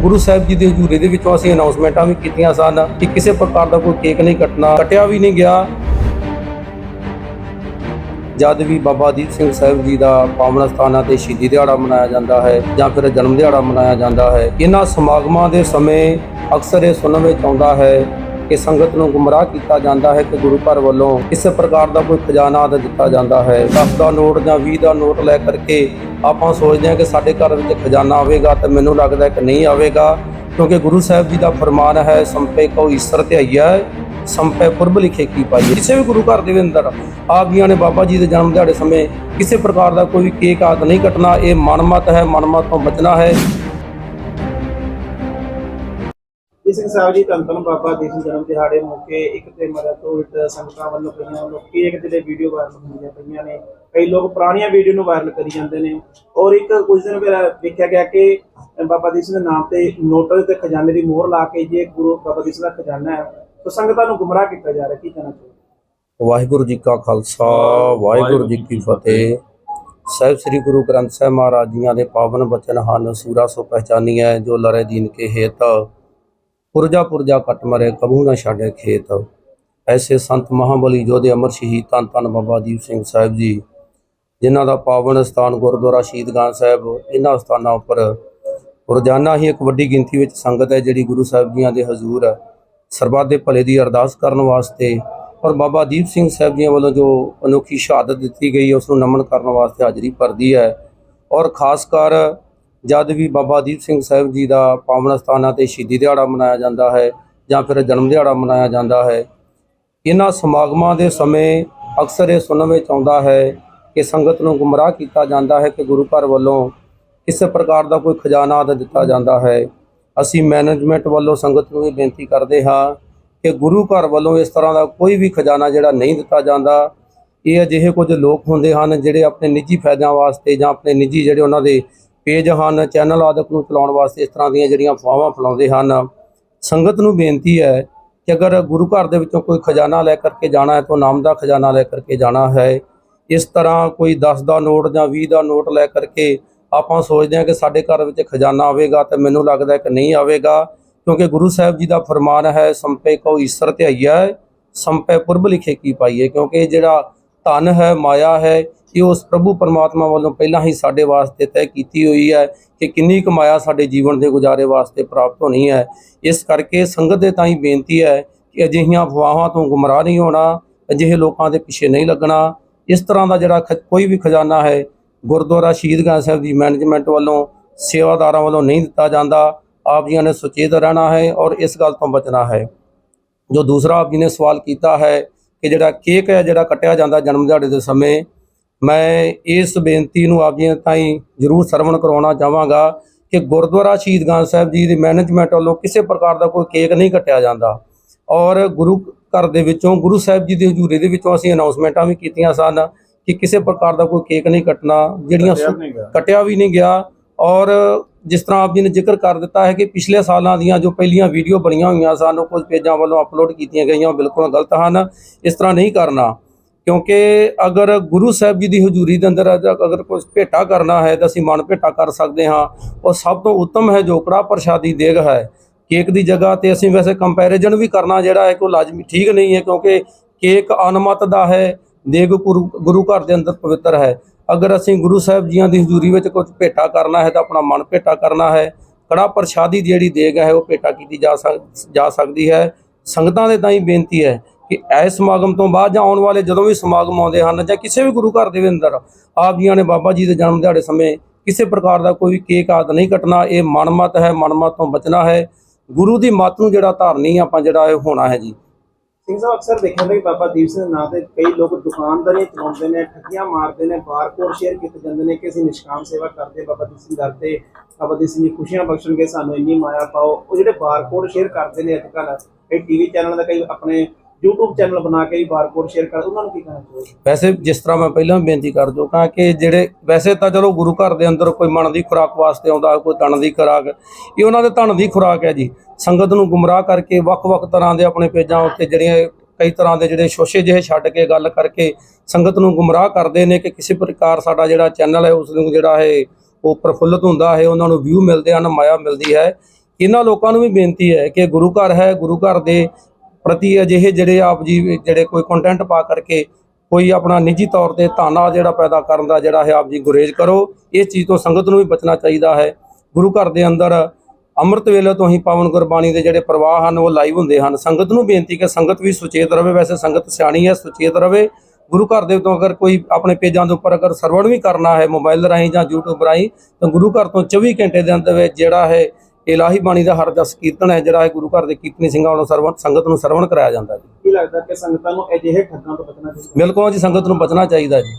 ਗੁਰੂ ਸਾਹਿਬ ਜੀ ਦੇ ਹਜ਼ੂਰੇ ਦੇ ਵਿੱਚੋਂ ਅਸੀਂ ਅਨਾਉਂਸਮੈਂਟਾਂ ਵੀ ਕੀਤੀਆਂ ਸਨ ਕਿ ਕਿਸੇ ਪ੍ਰਕਾਰ ਦਾ ਕੋਈ ਕੇਕ ਨਹੀਂ ਕੱਟਣਾ, ਕੱਟਿਆ ਵੀ ਨਹੀਂ ਗਿਆ। ਜਦ ਵੀ ਬਾਬਾ ਦੀਪ ਸਿੰਘ ਸਾਹਿਬ ਜੀ ਦਾ ਪਾਵਨ ਸਥਾਨਾਂ ਤੇ ਸ਼ਹੀਦੀ ਦਿਹਾੜਾ ਮਨਾਇਆ ਜਾਂਦਾ ਹੈ ਜਾਂ ਫਿਰ ਜਨਮ ਦਿਹਾੜਾ ਮਨਾਇਆ ਜਾਂਦਾ ਹੈ, ਇਹਨਾਂ ਸਮਾਗਮਾਂ ਦੇ ਸਮੇਂ ਅਕਸਰ ਇਹ ਸੁਣਨ ਵਿੱਚ ਆਉਂਦਾ ਹੈ ਕਿ ਸੰਗਤ ਨੂੰ ਗੁੰਮਰਾਹ ਕੀਤਾ ਜਾਂਦਾ ਹੈ ਕਿ ਗੁਰੂ ਘਰ ਵੱਲੋਂ ਕਿਸੇ ਪ੍ਰਕਾਰ ਦਾ ਕੋਈ ਖਜ਼ਾਨਾ ਦਿੱਤਾ ਜਾਂਦਾ ਹੈ। 10 ਦਾ ਨੋਟ ਜਾਂ 20 ਦਾ ਨੋਟ ਲੈ ਕਰਕੇ ਆਪਾਂ ਸੋਚਦੇ ਹਾਂ ਕਿ ਸਾਡੇ ਘਰ ਵਿੱਚ ਖਜ਼ਾਨਾ ਆਵੇਗਾ ਤੇ ਮੈਨੂੰ ਲੱਗਦਾ ਕਿ ਨਹੀਂ ਆਵੇਗਾ, ਕਿਉਂਕਿ ਗੁਰੂ ਸਾਹਿਬ ਜੀ ਦਾ ਫਰਮਾਨ ਹੈ, ਸੰਪੇ ਕੋ ਈਸ਼ਰ ਧਿਆਈਆ ਸੰਪੇ ਪੁਰਬ ਲਿਖੇ ਕੀ ਪਾਈਏ ਕਿਸੇ ਵੀ ਗੁਰੂ ਘਰ ਦੇ ਅੰਦਰ ਆਪ ਜੀਆਂ ਨੇ ਬਾਬਾ ਜੀ ਦੇ ਜਨਮ ਦਿਹਾੜੇ ਸਮੇਂ ਕਿਸੇ ਪ੍ਰਕਾਰ ਦਾ ਕੋਈ ਕੇਕ ਆਦ ਨਹੀਂ ਕੱਟਣਾ, ਇਹ ਮਨਮਤ ਹੈ, ਮਨਮਤ ਤੋਂ ਬਚਣਾ ਹੈ। ਸਿੰਘ ਸਾਹਿਬ ਜੀ ਧੰਨ ਬਾਬਾ ਦੀਪ ਸਿੰਘ ਜਨਮ ਦਿਹਾੜੇ ਮੌਕੇ ਇੱਕ ਤੇ ਮਦਦ ਤੋਂ ਉਲਟ ਸੰਗਤਾਂ ਵੱਲੋਂ ਪਈਆਂ, ਲੋਕੀ ਇੱਕ ਜਿਹੜੇ ਵੀਡੀਓ ਵਾਇਰਲ ਹੁੰਦੀਆਂ ਪਈਆਂ ਨੇ। ਕਈ ਲੋਕ ਪੁਰਾਣੀਆਂ ਵੀਡੀਓ ਨੂੰ ਵਾਇਰਲ ਕਰੀ ਜਾਂਦੇ ਨੇ। ਔਰ ਇੱਕ ਕੁਝ ਦਿਨ ਪਹਿਲਾਂ ਦੇਖਿਆ ਗਿਆ ਕਿ ਬਾਬਾ ਦੀਪ ਸਿੰਘ ਦੇ ਨਾਮ ਤੇ ਨੋਟ ਤੇ ਖਜ਼ਾਨੇ ਦੀ ਮੋਹਰ ਲਾ ਕੇ ਜੇ ਗੁਰੂ ਬਾਬਾ ਦੀਪ ਸਿੰਘ ਦਾ ਖਜ਼ਾਨਾ ਹੈ, ਤਾਂ ਸੰਗਤਾਂ ਨੂੰ ਗੁੰਮਰਾਹ ਕੀਤਾ ਜਾ ਰਿਹਾ। ਕੀ ਕਹਿਣਾ ਚਾਹੁੰਦੇ ਵਾਹਿਗੁਰੂ ਜੀ ਕਾ ਖਾਲਸਾ, ਵਾਹਿਗੁਰੂ ਜੀ ਕੀ ਫਤਿਹ। ਸਾਹਿਬ ਸ੍ਰੀ ਗੁਰੂ ਗ੍ਰੰਥ ਸਾਹਿਬ ਮਹਾਰਾਜ ਜੀਆਂ ਦੇ ਪਾਵਨ ਬਚਨ ਹਨ, ਸੂਰਾ ਸੋ ਪਹਿਚਾਨੀਐ, ਜੋ ਲਰੇ ਦੀਨ ਕੇ ਹੇਤ। ਪੁਰਜਾ ਪੁਰਜਾ ਕੱਟ ਮਰੇ ਕਬੂ ਨਾ ਛਾੜੇ ਖੇਤ। ਐਸੇ ਸੰਤ ਮਹਾਬਲੀ ਜੋਧੇ ਅਮਰ ਸ਼ਹੀਦ ਧੰਨ ਧੰਨ ਬਾਬਾ ਦੀਪ ਸਿੰਘ ਸਾਹਿਬ ਜੀ, ਜਿਨ੍ਹਾਂ ਦਾ ਪਾਵਨ ਸਥਾਨ ਗੁਰਦੁਆਰਾ ਸ਼ਹੀਦਗਾਨ ਸਾਹਿਬ ਇਹਨਾਂ ਸਥਾਨਾਂ ਉੱਪਰ ਰੋਜ਼ਾਨਾ ਹੀ ਇੱਕ ਵੱਡੀ ਗਿਣਤੀ ਵਿੱਚ ਸੰਗਤ ਹੈ, ਜਿਹੜੀ ਗੁਰੂ ਸਾਹਿਬ ਜੀਆਂ ਦੇ ਹਜ਼ੂਰ ਸਰਬੱਤ ਦੇ ਭਲੇ ਦੀ ਅਰਦਾਸ ਕਰਨ ਵਾਸਤੇ ਔਰ ਬਾਬਾ ਦੀਪ ਸਿੰਘ ਸਾਹਿਬ ਜੀਆਂ ਵੱਲੋਂ ਜੋ ਅਨੋਖੀ ਸ਼ਹਾਦਤ ਦਿੱਤੀ ਗਈ ਹੈ ਉਸ ਨੂੰ ਨਮਨ ਕਰਨ ਵਾਸਤੇ ਹਾਜ਼ਰੀ ਭਰਦੀ ਹੈ। ਔਰ ਖਾਸ ਕਰ ਜਦ ਵੀ ਬਾਬਾ ਦੀਪ ਸਿੰਘ ਸਾਹਿਬ ਜੀ ਦਾ ਪਾਵਨ ਸਥਾਨਾਂ ਤੇ ਸ਼ਹੀਦੀ ਦਿਹਾੜਾ ਮਨਾਇਆ ਜਾਂਦਾ ਹੈ ਜਾਂ ਫਿਰ ਜਨਮ ਦਿਹਾੜਾ ਮਨਾਇਆ ਜਾਂਦਾ ਹੈ, ਇਹਨਾਂ ਸਮਾਗਮਾਂ ਦੇ ਸਮੇਂ ਅਕਸਰ ਇਹ ਸੁਣਨ ਵਿੱਚ ਆਉਂਦਾ ਹੈ ਕਿ ਸੰਗਤ ਨੂੰ ਗੁੰਮਰਾਹ ਕੀਤਾ ਜਾਂਦਾ ਹੈ ਕਿ ਗੁਰੂ ਘਰ ਵੱਲੋਂ ਕਿਸੇ ਪ੍ਰਕਾਰ ਦਾ ਕੋਈ ਖਜ਼ਾਨਾ ਆਦਿ ਦਿੱਤਾ ਜਾਂਦਾ ਹੈ। ਅਸੀਂ ਮੈਨੇਜਮੈਂਟ ਵੱਲੋਂ ਸੰਗਤ ਨੂੰ ਇਹ ਬੇਨਤੀ ਕਰਦੇ ਹਾਂ ਕਿ ਗੁਰੂ ਘਰ ਵੱਲੋਂ ਇਸ ਤਰ੍ਹਾਂ ਦਾ ਕੋਈ ਵੀ ਖਜ਼ਾਨਾ ਜਿਹੜਾ ਨਹੀਂ ਦਿੱਤਾ ਜਾਂਦਾ, ਇਹ ਅਜਿਹੇ ਕੁਝ ਲੋਕ ਹੁੰਦੇ ਹਨ ਜਿਹੜੇ ਆਪਣੇ ਨਿੱਜੀ ਫਾਇਦਿਆਂ ਵਾਸਤੇ ਜਾਂ ਆਪਣੇ ਨਿੱਜੀ ਜਿਹੜੇ ਉਹਨਾਂ ਦੇ ਪੇਜ ਹਨ, ਚੈਨਲ ਆਦਿਕ ਨੂੰ ਚਲਾਉਣ ਵਾਸਤੇ ਇਸ ਤਰ੍ਹਾਂ ਦੀਆਂ ਜਿਹੜੀਆਂ ਅਫਵਾਹਾਂ ਫੈਲਾਉਂਦੇ ਹਨ। ਸੰਗਤ ਨੂੰ ਬੇਨਤੀ ਹੈ ਕਿ ਅਗਰ ਗੁਰੂ ਘਰ ਦੇ ਵਿੱਚੋਂ ਕੋਈ ਖਜ਼ਾਨਾ ਲੈ ਕਰਕੇ ਜਾਣਾ ਹੈ ਤਾਂ ਨਾਮ ਦਾ ਖਜ਼ਾਨਾ ਲੈ ਕਰਕੇ ਜਾਣਾ ਹੈ। ਇਸ ਤਰ੍ਹਾਂ ਕੋਈ 10 ਦਾ ਨੋਟ ਜਾਂ 20 ਦਾ ਨੋਟ ਲੈ ਕਰਕੇ ਆਪਾਂ ਸੋਚਦੇ ਹਾਂ ਕਿ ਸਾਡੇ ਘਰ ਵਿੱਚ ਖਜ਼ਾਨਾ ਆਵੇਗਾ ਤੇ ਮੈਨੂੰ ਲੱਗਦਾ ਹੈ ਕਿ ਨਹੀਂ ਆਵੇਗਾ, ਕਿਉਂਕਿ ਗੁਰੂ ਸਾਹਿਬ ਜੀ ਦਾ ਫਰਮਾਨ ਹੈ, ਸੰਪੇ ਕੋ ਈਸ਼ਰ ਧਿਆਈਆ ਸੰਪੈ ਪੁਰਬ ਲਿਖੇ ਕੀ ਪਾਈਏ ਕਿਉਂਕਿ ਜਿਹੜਾ ਧਨ ਹੈ, ਮਾਇਆ ਹੈ ਇਹ ਉਸ ਪ੍ਰਭੂ ਪਰਮਾਤਮਾ ਵੱਲੋਂ ਪਹਿਲਾਂ ਹੀ ਸਾਡੇ ਵਾਸਤੇ ਤੈਅ ਕੀਤੀ ਹੋਈ ਹੈ ਕਿ ਕਿੰਨੀ ਕਮਾਇਆ ਸਾਡੇ ਜੀਵਨ ਦੇ ਗੁਜ਼ਾਰੇ ਵਾਸਤੇ ਪ੍ਰਾਪਤ ਹੋਣੀ ਹੈ। ਇਸ ਕਰਕੇ ਸੰਗਤ ਦੇ ਤਾਈਂ ਬੇਨਤੀ ਹੈ ਕਿ ਅਜਿਹੀਆਂ ਅਫਵਾਹਾਂ ਤੋਂ ਗੁੰਮਰਾਹ ਨਹੀਂ ਹੋਣਾ, ਅਜਿਹੇ ਲੋਕਾਂ ਦੇ ਪਿੱਛੇ ਨਹੀਂ ਲੱਗਣਾ। ਇਸ ਤਰ੍ਹਾਂ ਦਾ ਜਿਹੜਾ ਖ- ਕੋਈ ਵੀ ਖਜ਼ਾਨਾ ਹੈ, ਗੁਰਦੁਆਰਾ ਸ਼ਹੀਦਗੰਜ ਸਾਹਿਬ ਦੀ ਮੈਨੇਜਮੈਂਟ ਵੱਲੋਂ, ਸੇਵਾਦਾਰਾਂ ਵੱਲੋਂ ਨਹੀਂ ਦਿੱਤਾ ਜਾਂਦਾ। ਆਪ ਜੀਆਂ ਨੇ ਸੁਚੇਤ ਰਹਿਣਾ ਹੈ ਔਰ ਇਸ ਗੱਲ ਤੋਂ ਬਚਣਾ ਹੈ। ਜੋ ਦੂਸਰਾ ਆਪ ਜੀ ਨੇ ਸਵਾਲ ਕੀਤਾ ਹੈ ਕਿ ਜਿਹੜਾ ਕੇਕ ਹੈ, ਜਿਹੜਾ ਕੱਟਿਆ ਜਾਂਦਾ ਜਨਮ ਦਿਹਾੜੇ ਦੇ ਸਮੇਂ ਮੈਂ ਇਸ ਬੇਨਤੀ ਨੂੰ ਆਪ ਜੀ ਤਾਈਂ ਜ਼ਰੂਰ ਸਰਵਣ ਕਰਾਉਣਾ ਚਾਹਾਂਗਾ ਕਿ ਗੁਰਦੁਆਰਾ ਸ਼ਹੀਦਗੰਜ ਸਾਹਿਬ ਜੀ ਦੀ ਮੈਨੇਜਮੈਂਟ ਵੱਲੋਂ ਕਿਸੇ ਪ੍ਰਕਾਰ ਦਾ ਕੋਈ ਕੇਕ ਨਹੀਂ ਕੱਟਿਆ ਜਾਂਦਾ। ਔਰ ਗੁਰੂ ਘਰ ਦੇ ਵਿੱਚੋਂ ਗੁਰੂ ਸਾਹਿਬ ਜੀ ਦੇ ਹਜ਼ੂਰੇ ਦੇ ਵਿੱਚੋਂ ਅਸੀਂ ਅਨਾਉਂਸਮੈਂਟਾਂ ਵੀ ਕੀਤੀਆਂ ਸਨ ਕਿ ਕਿਸੇ ਪ੍ਰਕਾਰ ਦਾ ਕੋਈ ਕੇਕ ਨਹੀਂ ਕੱਟਣਾ ਜਿਹੜੀਆਂ ਕਟਿਆ ਵੀ ਨਹੀਂ ਗਿਆ। ਔਰ ਜਿਸ ਤਰ੍ਹਾਂ ਆਪ ਜੀ ਨੇ ਜ਼ਿਕਰ ਕਰ ਦਿੱਤਾ ਹੈ ਕਿ ਪਿਛਲੇ ਸਾਲਾਂ ਦੀਆਂ ਜੋ ਪਹਿਲੀਆਂ ਵੀਡੀਓ ਬਣੀਆਂ ਹੋਈਆਂ ਸਨ ਉਹ ਕੁਝ ਪੇਜਾਂ ਵੱਲੋਂ ਅਪਲੋਡ ਕੀਤੀਆਂ ਗਈਆਂ ਉਹ ਬਿਲਕੁਲ ਗਲਤ ਹਨ। ਇਸ ਤਰ੍ਹਾਂ ਨਹੀਂ ਕਰਨਾ। ਕਿਉਂਕਿ ਅਗਰ ਗੁਰੂ ਸਾਹਿਬ ਜੀ ਦੀ ਹਜ਼ੂਰੀ ਦੇ ਅੰਦਰ ਅਜ- ਅਗਰ ਕੁਝ ਭੇਟਾ ਕਰਨਾ ਹੈ ਤਾਂ ਅਸੀਂ ਮਨ ਭੇਟਾ ਕਰ ਸਕਦੇ ਹਾਂ। ਉਹ ਸਭ ਤੋਂ ਉੱਤਮ ਹੈ ਜੋ ਕੜਾ ਪ੍ਰਸ਼ਾਦੀ ਦੇਗ ਹੈ, ਕੇਕ ਦੀ ਜਗ੍ਹਾ ਤੇ ਅਸੀਂ ਵੈਸੇ ਕੰਪੈਰੀਜ਼ਨ ਵੀ ਕਰਨਾ ਜਿਹੜਾ ਹੈ ਕੋਈ ਲਾਜ਼ਮੀ ਠੀਕ ਨਹੀਂ ਹੈ ਕਿਉਂਕਿ ਕੇਕ ਅਨਮਤ ਦਾ ਹੈ, ਦੇਗ ਗੁਰੂ ਗੁਰੂ ਘਰ ਦੇ ਅੰਦਰ ਪਵਿੱਤਰ ਹੈ। ਅਗਰ ਅਸੀਂ ਗੁਰੂ ਸਾਹਿਬ ਜੀਆਂ ਦੀ ਹਜ਼ੂਰੀ ਵਿੱਚ ਕੁਝ ਭੇਟਾ ਕਰਨਾ ਹੈ ਤਾਂ ਆਪਣਾ ਮਨ ਭੇਟਾ ਕਰਨਾ ਹੈ। ਕੜਾ ਪ੍ਰਸ਼ਾਦੀ ਦੀ ਜਿਹੜੀ ਦੇਗ ਹੈ ਉਹ ਭੇਟਾ ਕੀਤੀ ਜਾ ਸਕ ਜਾ ਸਕਦੀ ਹੈ। ਸੰਗਤਾਂ ਦੇ ਤਾਈਂ ਬੇਨਤੀ ਹੈ ਕਿ ਇਸ ਸਮਾਗਮ ਤੋਂ ਬਾਅਦ ਜਾਂ ਆਉਣ ਵਾਲੇ ਜਦੋਂ ਵੀ ਸਮਾਗਮ ਆਉਂਦੇ ਹਨ ਜਾਂ ਕਿਸੇ ਵੀ ਗੁਰੂ ਘਰ ਦੇ ਅੰਦਰ ਆਪ ਜੀਆਂ ਨੇ ਬਾਬਾ ਜੀ ਦੇ ਜਨਮ ਦਿਹਾੜੇ ਸਮੇਂ ਕਿਸੇ ਪ੍ਰਕਾਰ ਦਾ ਕੋਈ ਕੇਕ ਆਦਿ ਨਹੀਂ ਕੱਟਣਾ, ਇਹ ਮਨਮਤ ਹੈ, ਮਨਮਤ ਤੋਂ ਬਚਣਾ ਹੈ। ਗੁਰੂ ਦੀ ਮੱਤ ਨੂੰ ਜਿਹੜਾ ਧਾਰਨੀ ਆਪਾਂ ਜਿਹੜਾ ਇਹ ਹੋਣਾ ਹੈ ਜੀ। ਸਿੰਘ ਸਾਹਿਬ, ਅਕਸਰ ਦੇਖਿਆ ਜਾਂਦਾ ਬਾਬਾ ਦੀਪ ਸਿੰਘ ਦੇ ਨਾਂ ਤੇ ਕਈ ਲੋਕ ਦੁਕਾਨਦਾਰੀ ਚਲਾਉਂਦੇ ਨੇ, ਠੱਗੀਆਂ ਮਾਰਦੇ ਨੇ, ਬਾਰਕੋਡ ਸ਼ੇਅਰ ਕੀਤੇ ਜਾਂਦੇ ਨੇ ਕਿ ਅਸੀਂ ਨਿਸ਼ਕਾਮ ਸੇਵਾ ਕਰਦੇ ਬਾਬਾ ਦੀਪ ਸਿੰਘ ਦਰ ਤੇ ਬਾਬਾ ਦੀਪ ਸਿੰਘ ਜੀ ਖੁਸ਼ੀਆਂ ਬਖਸ਼ਣਗੇ, ਸਾਨੂੰ ਇੰਨੀ ਮਾਇਆ ਪਾਓ। ਉਹ ਜਿਹੜੇ ਬਾਰਕੋਡ ਸ਼ੇਅਰ ਕਰਦੇ ਨੇ ਅੱਜ ਕੱਲ੍ਹ ਕਈ ਟੀਵੀ ਚੈਨਲ ਦਾ ਕਈ ਆਪਣੇ YouTube ਚੈਨਲ ਬਣਾ ਕੇ ਵੀ ਬਾਰਕੋਡ ਸ਼ੇਅਰ ਕਰ, ਉਹਨਾਂ ਨੂੰ ਕੀ ਕਹਿਣਾ ਚਾਹੋਗੇ? ਵੈਸੇ ਜਿਸ ਤਰ੍ਹਾਂ ਮੈਂ ਪਹਿਲਾਂ ਵੀ ਬੇਨਤੀ ਕਰ ਚੁੱਕਾ ਕਿ ਜਿਹੜੇ, ਵੈਸੇ ਤਾਂ ਚਲੋ ਗੁਰੂ ਘਰ ਦੇ ਅੰਦਰ ਕੋਈ ਮਨ ਦੀ ਖੁਰਾਕ ਵਾਸਤੇ ਆਉਂਦਾ, ਕੋਈ ਤਨ ਦੀ ਖੁਰਾਕ, ਇਹ ਉਹਨਾਂ ਦੇ ਧਨ ਦੀ ਖੁਰਾਕ ਹੈ ਜੀ। ਸੰਗਤ ਨੂੰ ਗੁੰਮਰਾਹ ਕਰਕੇ ਵੱਖ-ਵੱਖ ਤਰ੍ਹਾਂ ਦੇ ਆਪਣੇ ਪੇਜਾਂ ਉੱਤੇ ਜਿਹੜੀਆਂ ਕਈ ਤਰ੍ਹਾਂ ਦੇ ਜਿਹੜੇ ਸ਼ੋਸ਼ੇ ਜਿਹੇ ਛੱਡ ਕੇ ਗੱਲ ਕਰਕੇ ਸੰਗਤ ਨੂੰ ਗੁੰਮਰਾਹ ਕਰਦੇ ਨੇ ਕਿ ਕਿਸੇ ਪ੍ਰਕਾਰ ਸਾਡਾ ਜਿਹੜਾ ਚੈਨਲ ਹੈ ਉਸ ਨੂੰ ਜਿਹੜਾ ਹੈ ਉਹ ਪ੍ਰਫੁੱਲਤ ਹੁੰਦਾ ਹੈ, ਉਹਨਾਂ ਨੂੰ ਵਿਊ ਮਿਲਦੇ ਹਨ, ਮਾਇਆ ਮਿਲਦੀ ਹੈ। ਇਹਨਾਂ ਲੋਕਾਂ ਨੂੰ ਵੀ ਬੇਨਤੀ ਹੈ ਕਿ ਗੁਰੂ ਘਰ ਹੈ, ਗੁਰੂ ਘਰ ਦੇ ਪ੍ਰਤੀ ਅਜਿਹੇ ਜਿਹੜੇ ਆਪ ਜੀ ਜਿਹੜੇ ਕੋਈ ਕੰਟੈਂਟ ਪਾ ਕਰਕੇ ਕੋਈ ਆਪਣਾ ਨਿੱਜੀ ਤੌਰ ਤੇ ਤਾਣਾ ਜਿਹੜਾ ਪੈਦਾ ਕਰਨ ਦਾ ਜਿਹੜਾ ਹੈ ਆਪ ਜੀ ਗੁਰੇਜ਼ ਕਰੋ, ਇਸ ਚੀਜ਼ ਤੋਂ ਸੰਗਤ ਨੂੰ ਵੀ ਬਚਣਾ ਚਾਹੀਦਾ ਹੈ। ਗੁਰੂ ਘਰ ਦੇ ਅੰਦਰ ਅੰਮ੍ਰਿਤ ਵੇਲੇ ਤੋਂ ਹੀ ਪਾਵਨ ਗੁਰਬਾਣੀ ਦੇ ਜਿਹੜੇ ਪ੍ਰਵਾਹ ਹਨ, ਉਹ ਲਾਈਵ ਹੁੰਦੇ ਹਨ। ਸੰਗਤ ਨੂੰ ਬੇਨਤੀ ਕਿ ਸੰਗਤ ਵੀ ਸੁਚੇਤ ਰਹੇ ਵੈਸੇ ਸੰਗਤ ਸਿਆਣੀ ਹੈ, ਸੁਚੇਤ ਰਹੇ ਗੁਰੂ ਘਰ ਦੇ ਤੋਂ ਅਗਰ ਕੋਈ ਆਪਣੇ ਪੇਜਾਂ ਦੇ ਉੱਪਰ ਅਗਰ ਸਰਵਣ ਵੀ ਕਰਨਾ ਹੈ ਮੋਬਾਈਲ ਰਾਹੀਂ ਜਾਂ YouTube ਰਾਹੀਂ, ਤਾਂ ਗੁਰੂ ਘਰ ਤੋਂ 24 ਘੰਟੇ ਦੇ ਅੰਦਰ ਵਿੱਚ ਜਿਹੜਾ ਹੈ ਇਲਾਹੀ ਬਾਣੀ ਦਾ ਹਰ ਦਸ ਕੀਰਤਨ ਹੈ ਜਿਹੜਾ ਹੈ ਗੁਰੂ ਘਰ ਦੇ ਕੀਰਤਨੀ ਸਿੰਘਾਂ ਵੱਲੋਂ ਸਰਵਣ ਸੰਗਤ ਨੂੰ ਸਰਵਣ ਕਰਾਇਆ ਜਾਂਦਾ ਜੀ। ਕੀ ਲੱਗਦਾ ਕਿ ਸੰਗਤਾਂ ਨੂੰ ਅਜਿਹੇ ਠੱਗਾਂ ਤੋਂ ਬਚਣਾ ਚਾਹੀਦਾ? ਬਿਲਕੁਲ ਜੀ ਸੰਗਤ ਨੂੰ ਬਚਣਾ ਚਾਹੀਦਾ ਜੀ।